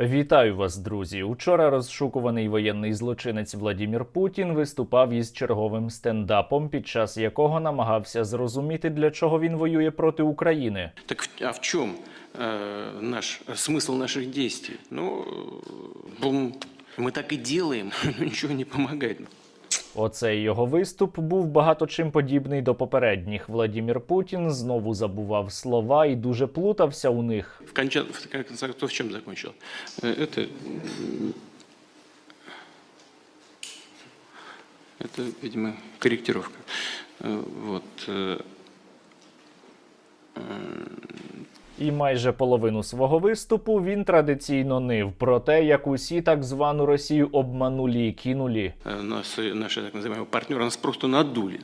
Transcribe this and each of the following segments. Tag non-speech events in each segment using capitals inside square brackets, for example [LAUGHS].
Вітаю вас, друзі. Учора розшукуваний воєнний злочинець Владімір Путін виступав із черговим стендапом, під час якого намагався зрозуміти, для чого він воює проти України. Так в- а в чем э, наш смысл наших действий? Ну, э, бум, мы так и делаем, [LAUGHS] но ничего не помогает. Оцей його виступ був багато чим подібний до попередніх. Владімір Путін знову забував слова і дуже плутався у них. В конце, в конце концов, в чем закончил? Э, Это, м, это, видимо, корректировка. Э, Вот. э, І майже половину свого виступу він традиційно нив про те, як усі так звану Росію обманулі і кинулі. э, Нас, э, наши так называемые партнеры нас просто надули.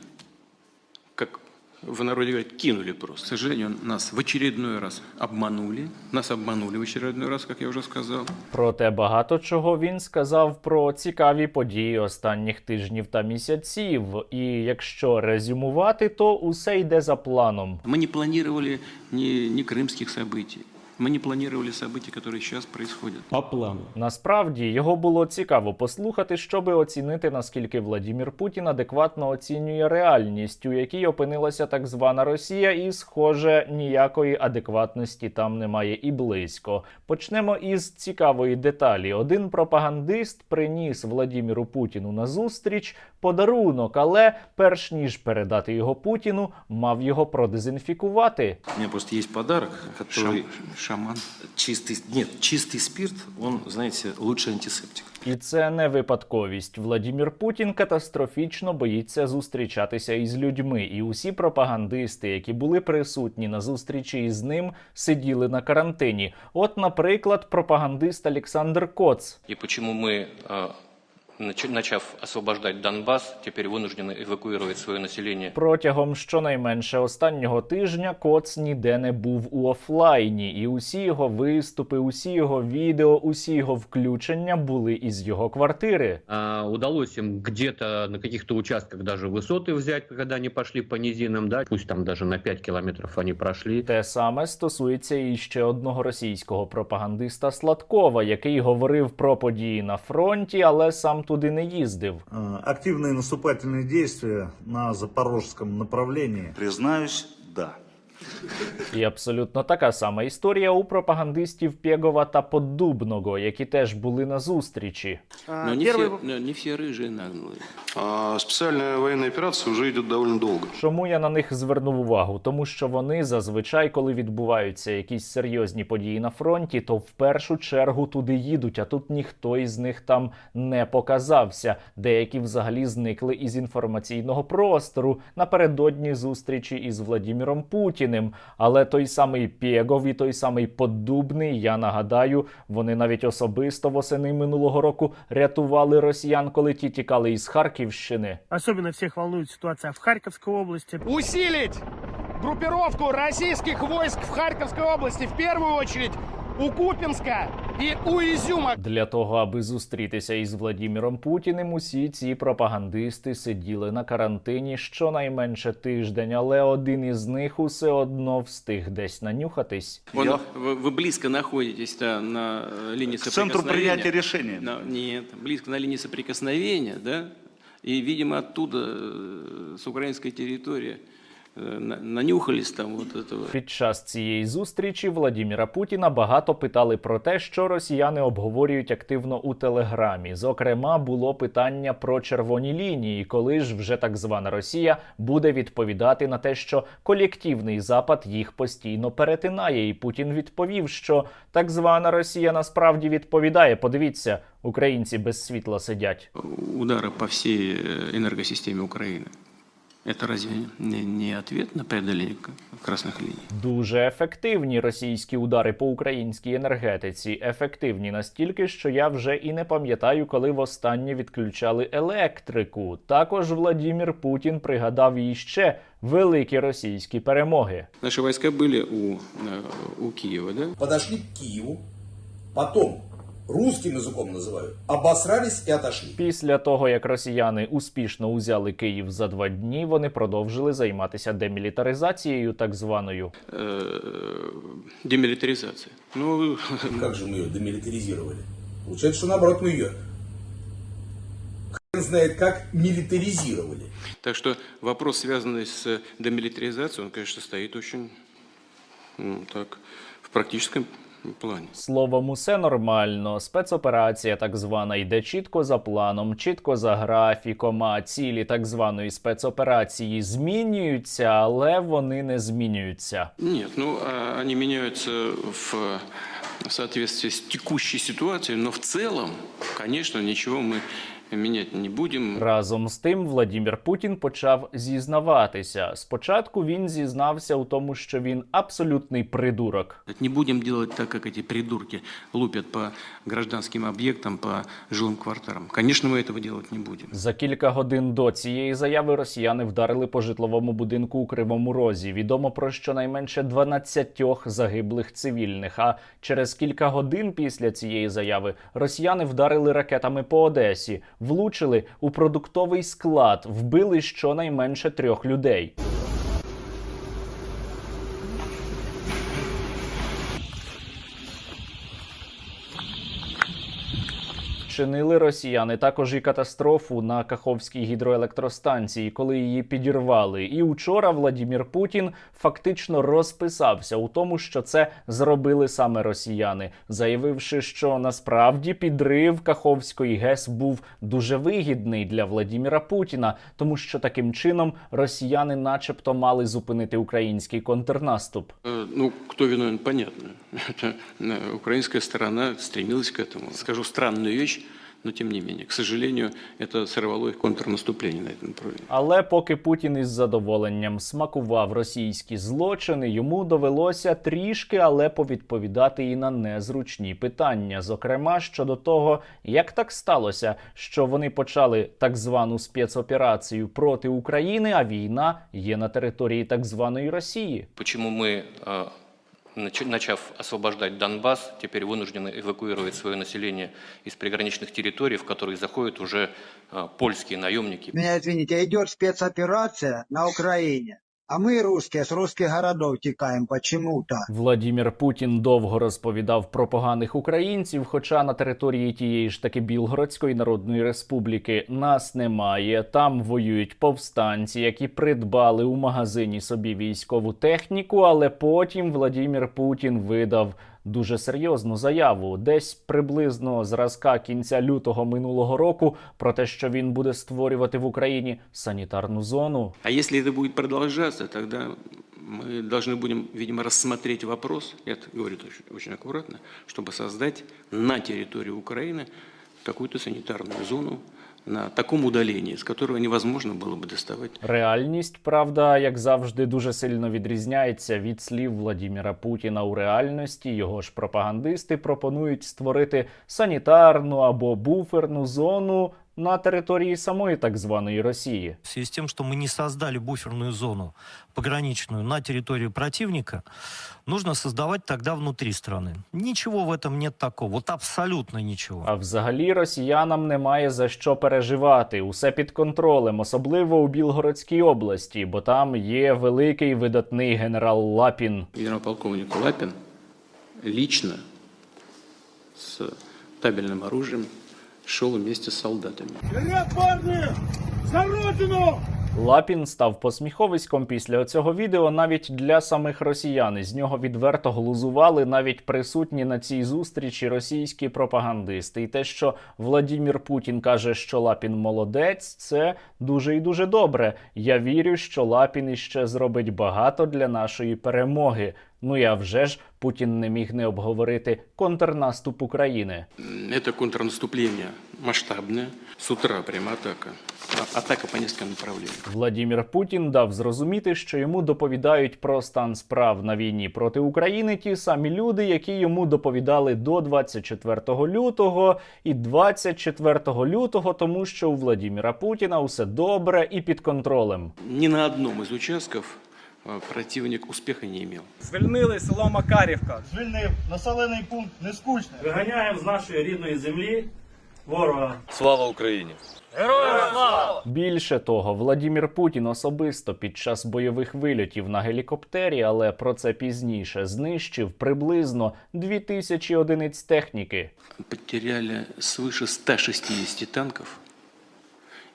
Как в народе говорят, кинули просто. К сожалению, нас в очередной раз обманули. Нас обманули в очередной раз, как я уже сказал. Проте багато чого він сказав про цікаві події останніх тижнів та місяців. І якщо резюмувати, то усе йде за планом. Мы не планировали ни, ни крымских событий. Мы не планировали события, которые сейчас происходят. по плану. Насправді його було цікаво послухати, щоби оцінити наскільки Владімір Путін адекватно оцінює реальність, у якій опинилася так звана Росія, і схоже, ніякої адекватності там немає і близько. Почнемо із цікавої деталі. Один пропагандист приніс Владіміру Путіну на зустріч подарунок, але перш ніж передати його Путіну, мав його продезінфікувати. У меня просто есть подарок, который Шам- шаман. чистый, нет, чистый спирт, он, знаете, лучший антисептик. І це не випадковість. Владімір Путін катастрофічно боїться зустрічатися із людьми, і усі пропагандисти, які були присутні на зустрічі із ним, сиділи на карантині. От, наприклад, пропагандист Олександр Коц. И почему мы, э, нач- начав освобождать Донбасс, теперь вынуждены эвакуировать свое население Протягом щонайменше останнього тижня Коц ніде не був у офлайні, і усі його виступи, усі його відео, усі його включення були із його квартири. А, удалось им где-то на каких-то участках даже высоты взять, когда они пошли по низинам, да, пусть там даже на 5 километров они прошли. Те саме стосується і ще одного російського пропагандиста Сладкова, який говорив про події на фронті, але сам туди не їздив. Э, Активные наступательные действия на запорожском направлении. Признаюсь, да. І абсолютно така сама історія у пропагандистів Пєгова та Поддубного, які теж були на зустрічі. Но не, все, но не все рыжие нагнули. А специальная военная операция уже идет довольно долго. Чому я на них звернув увагу? Тому що вони зазвичай, коли відбуваються якісь серйозні події на фронті, то в першу чергу туди їдуть, а тут ніхто із них там не показався. Деякі взагалі зникли із інформаційного простору напередодні зустрічі із Владіміром Путіним. Але той самий Пєгов і той самий Подубний, я нагадаю, вони навіть особисто восени минулого року рятували росіян, коли ті тікали із Харківщини. Особенно всіх хвилює ситуація в Харківській області. Усіліть групіровку російських войск в Харківській області в першу очередь у Купинска и у Изюма. Для того, аби зустрітися із Владіміром Путіним, усі ці пропагандисти сиділи на карантині щонайменше тиждень, але один із них усе одно встиг десь нанюхатись. Он- Я- вы, вы близко находитесь да, на э, линии К центру соприкосновения. принятия решения. На- нет, близко на линии соприкосновения, да? И, видимо, оттуда, э, с украинской территории, э, на- нанюхались там вот этого. Під час цієї зустрічі Владіміра Путіна багато питали про те, що росіяни обговорюють активно у телеграмі. Зокрема, було питання про червоні лінії, коли ж вже так звана Росія буде відповідати на те, що колективний запад їх постійно перетинає. І Путін відповів, що так звана Росія насправді відповідає. Подивіться, українці без світла сидять. удара по всей э, энергосистеме Украины. Это разве не, не ответ на преодоление к- красных линий? Дуже ефективні російські удари по українській енергетиці. Ефективні настільки, що я вже і не пам'ятаю, коли востаннє відключали електрику. Також Владімір Путін пригадав іще великі російські перемоги. Наши войска были у, э, у Киева, да? подошли к Киеву, потом русским языком называю, обосрались и отошли. Після того, як росіяни успішно узяли Київ за два дні, вони продовжили займатися демілітаризацією, так званою. Э, демилитаризация. Ну, Как же мы ее демилитаризировали? Получается, что наоборот мы ее хрен знает как милитаризировали. так что вопрос, связанный с демилитаризацией, он, конечно, стоит очень, ну, так, в практическом плане. Словом, усе нормально. Спецоперація, так звана, йде чітко за планом, чітко за графіком. А цілі так званої спецоперації змінюються, але вони не змінюються. Ні, ну, вони міняються в, в соответствии с текущей ситуацией, но в целом, конечно, ничего мы менять не будем. Разом з тим, Владімір Путін почав зізнаватися. Спочатку він зізнався у тому, що він абсолютний придурок. Не будем делать так, как эти придурки лупят по гражданским объектам, по жилым кварталам. Конечно, мы этого делать не будем. За кілька годин до цієї заяви росіяни вдарили по житловому будинку у Кривому Розі. Відомо про щонайменше 12 загиблих цивільних. А через кілька годин після цієї заяви росіяни вдарили ракетами по Одесі, влучили у продуктовий склад, вбили щонайменше трьох людей. Вчинили росіяни також і катастрофу на Каховській гідроелектростанції, коли її підірвали. І учора Владімір Путін фактично розписався у тому, що це зробили саме росіяни, заявивши, що насправді підрив Каховської ГЕС був дуже вигідний для Владіміра Путіна, тому що таким чином росіяни, начебто, мали зупинити український контрнаступ. Э, Ну, кто виновен, понятно. [LAUGHS] Это, э, украинская сторона стремилась к этому. Скажу странную вещь, но тем не менее. К сожалению, это сорвало их контрнаступление на этом направлении. Але поки Путін із задоволенням смакував російські злочини, йому довелося трішки, але повідповідати і на незручні питання, зокрема щодо того, як так сталося, що вони почали так звану спецоперацію проти України, а війна є на території так званої Росії. Почему мы, э, нач- Начав освобождать Донбасс, теперь вынуждены эвакуировать свое население из приграничных территорий, в которые заходят уже э, польские наемники. Меня извините, идет спецоперация на Украине, а ми, русські, з русських городов тікаємо почему-то. Владімір Путін довго розповідав про поганих українців, хоча на території тієї ж таки Білгородської Народної Республіки нас немає. Там воюють повстанці, які придбали у магазині собі військову техніку. Але потім Владімір Путін видав дуже серйозну заяву, десь приблизно зразка кінця лютого минулого року, про те, що він буде створювати в Україні санітарну зону. А если это будет продолжаться, тогда мы должны будем, видимо, рассмотреть вопрос, я это говорю очень, очень аккуратно, чтобы создать на территории Украины какую-то санитарную зону на такому удаленні, з которого невозможно було б доставати. Реальність, правда, як завжди, дуже сильно відрізняється від слів Владіміра Путіна у реальності. Його ж пропагандисти пропонують створити санітарну або буферну зону на території самої так званої Росії. В связи с тем, что мы не создали буферную зону пограничную на территории противника, нужно создавать тогда внутри страны. Ничего в этом нет такого, вот абсолютно ничего. А взагалі росіянам немає за що переживати. Усе під контролем, особливо у Білгородській області, бо там є великий видатний генерал Лапін. генерал-полковник Лапин лично с табельным оружием шел вместе с солдатами. Лапін став посміховиськом після цього відео навіть для самих росіян. З нього відверто глузували навіть присутні на цій зустрічі російські пропагандисти. І те, що Владімір Путін каже, що Лапін молодець, це дуже і дуже добре. Я вірю, що Лапін іще зробить багато для нашої перемоги. Ну і а вже ж Путін не міг не обговорити контрнаступ України. М, Это контрнаступление масштабное. С утра прямо атака. Атака по нескольким направлениям. Владімір Путін дав зрозуміти, що йому доповідають про стан справ на війні проти України ті самі люди, які йому доповідали до 24 лютого і 24 лютого, тому що у Владіміра Путіна усе добре і під контролем. Ни на одном из участков э, противник успеха не имел. Звільнили село Макарівка. Звільнив населений пункт нескучний. Виганяємо з нашої рідної землі ворога. Слава Україні! Більше того, Владімір Путін особисто під час бойових вильотів на гелікоптері, але про це пізніше, знищив приблизно 2000 одиниць техніки. Потеряли свыше 160 танков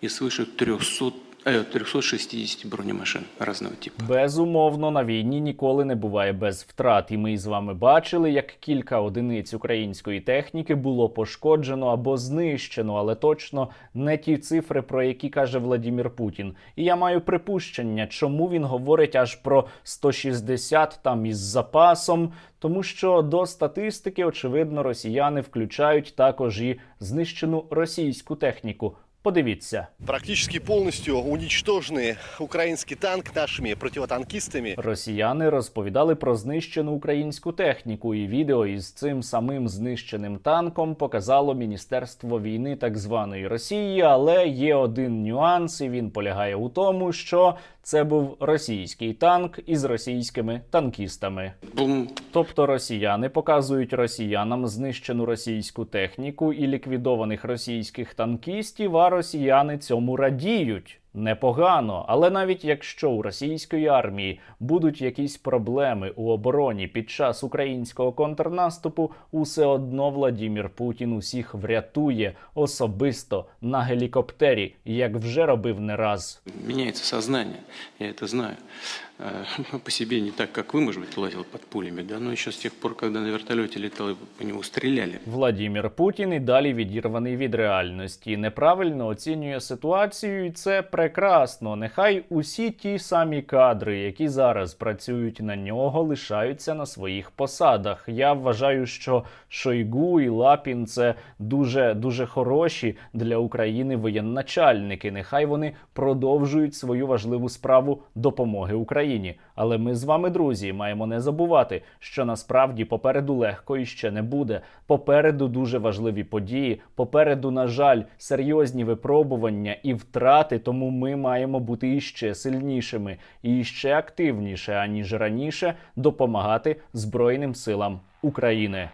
и свыше 300, э, 360 бронемашин разного типа. Безумовно, на війні ніколи не буває без втрат, і ми з вами бачили, як кілька одиниць української техніки було пошкоджено або знищено, але точно не ті цифри, про які каже Владімір Путін. І я маю припущення, чому він говорить аж про 160 там із запасом. Тому що до статистики, очевидно, росіяни включають також і знищену російську техніку. Подивіться. Практически полностью уничтоженный украинский танк нашими противотанкистами. Росіяни розповідали про знищену українську техніку, і відео із цим самим знищеним танком показало Міністерство війни так званої Росії. Але є один нюанс, і він полягає у тому, що це був російський танк із російськими танкістами. Бум. Тобто росіяни показують росіянам знищену російську техніку і ліквідованих російських танкістів, а росіяни цьому радіють Непогано, але навіть якщо у російської армії будуть якісь проблеми у обороні під час українського контрнаступу, усе одно Владімір Путін усіх врятує особисто на гелікоптері, як вже робив не раз. Меняется сознание, я это знаю. Э, По себе не так, как вы, может быть, лазил под пулями, да, но еще с тех пор, когда на вертолете летал и по нему стреляли. Владімір Путін і далі відірваний від реальності, неправильно оцінює ситуацію, і це прекрасно. Нехай усі ті самі кадри, які зараз працюють на нього, лишаються на своїх посадах. Я вважаю, що Шойгу і Лапін це дуже дуже хороші для України воєнначальники. Нехай вони продовжують свою важливу справу допомоги Україні. Але ми з вами, друзі, маємо не забувати, що насправді попереду легко і ще не буде. Попереду дуже важливі події. Попереду, на жаль, серйозні випробування і втрати. Тому ми маємо бути іще сильнішими і іще активніше, аніж раніше, допомагати Збройним силам України.